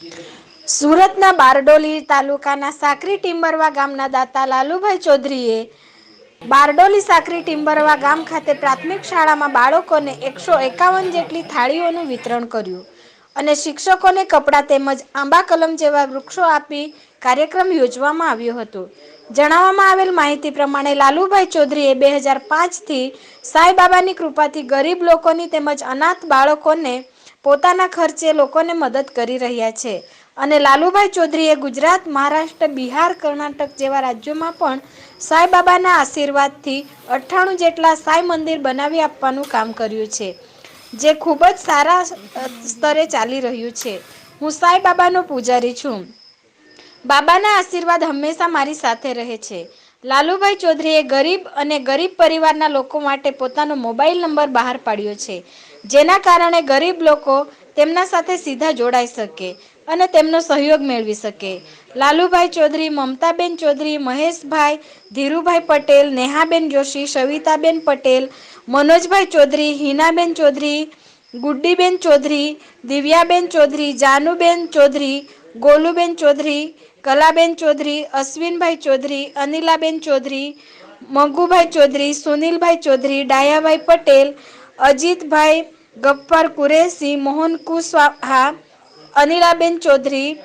સુરતના બારડોલી તાલુકાના સાકરી ટિમ્બરવા ગામના દાતા લાલુભાઈ ચૌધરીએ બારડોલી સાકરી ટિમ્બરવા ગામ ખાતે પ્રાથમિક શાળામાં બાળકોને એકસો એકાવન જેટલી થાળીઓનું વિતરણ કર્યું અને શિક્ષકોને કપડા તેમજ આંબા કલમ જેવા વૃક્ષો આપી કાર્યક્રમ યોજવામાં આવ્યો હતો. જણાવવામાં આવેલ માહિતી પ્રમાણે લાલુભાઈ ચૌધરીએ બે હજાર પાંચથી સાંઈબાબાની કૃપાથી ગરીબ લોકોની તેમજ અનાથ બાળકોને પોતાના ખર્ચે લોકોને મદદ કરી રહ્યા છે. અને લાલુભાઈ ચૌધરીએ ગુજરાત, મહારાષ્ટ્ર, બિહાર, કર્ણાટક જેવા રાજ્યોમાં પણ સાંઈબાબાના આશીર્વાદથી અઠ્ઠાણું જેટલા સાંઈ મંદિર બનાવી આપવાનું કામ કર્યું છે, જે ખૂબ જ સારા સ્તરે ચાલી રહ્યું છે. હું સાંઈબાબાનો પૂજારી છું. બાબાના આશીર્વાદ હંમેશા મારી સાથે રહે છે. લાલુભાઈ ચૌધરીએ ગરીબ અને ગરીબ પરિવારના લોકો માટે પોતાનો મોબાઈલ નંબર બહાર પાડ્યો છે. જેના કારણે ગરીબ લોકો તેમના સાથે સીધા જોડાઈ શકે અને તેમનો સહયોગ મેળવી શકે. લાલુભાઈ ચૌધરી, મમતાબેન ચૌધરી, મહેશભાઈ, ધીરુભાઈ પટેલ, નેહાબેન જોશી, સવિતાબેન પટેલ, મનોજભાઈ ચૌધરી, હિનાબેન ચૌધરી, ગુડ્ડીબેન ચૌધરી, દિવ્યાબેન ચૌધરી, જાનુબેન ચૌધરી ગોલુબેન ચૌધરી, કલાબેન ચૌધરી, અશ્વિનભાઈ ચૌધરી, અનિલાબેન ચૌધરી, મગુભાઈ ચૌધરી, સુનિલભાઈ ચૌધરી, ડાયાભાઈ પટેલ, અજીતભાઈ ગફ્ફર કુરેશી મોહન કુશવાહા અનિલાબેન ચૌધરી,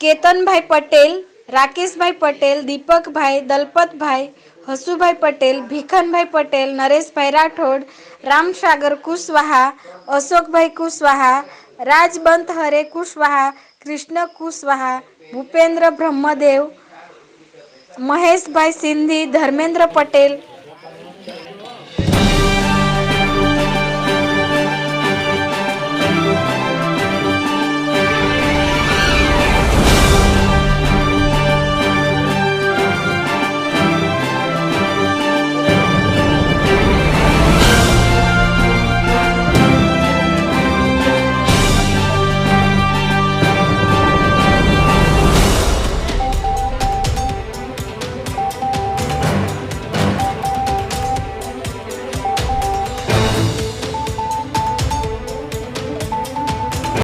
કેતનભાઈ પટેલ રાકેશભાઈ પટેલ, દીપકભાઈ, દલપતભાઈ, હસુભાઈ પટેલ, ભીખનભાઈ પટેલ, નરેશભાઈ રાઠોડ, રામસાગર કુશવાહા, અશોકભાઈ કુશવાહા રાજબંત હરે કુશવાહા, કૃષ્ણ કુશવાહા, ભૂપેન્દ્ર બ્રહ્મદેવ, મહેશભાઈ સિંધી, ધર્મેન્દ્ર પટેલ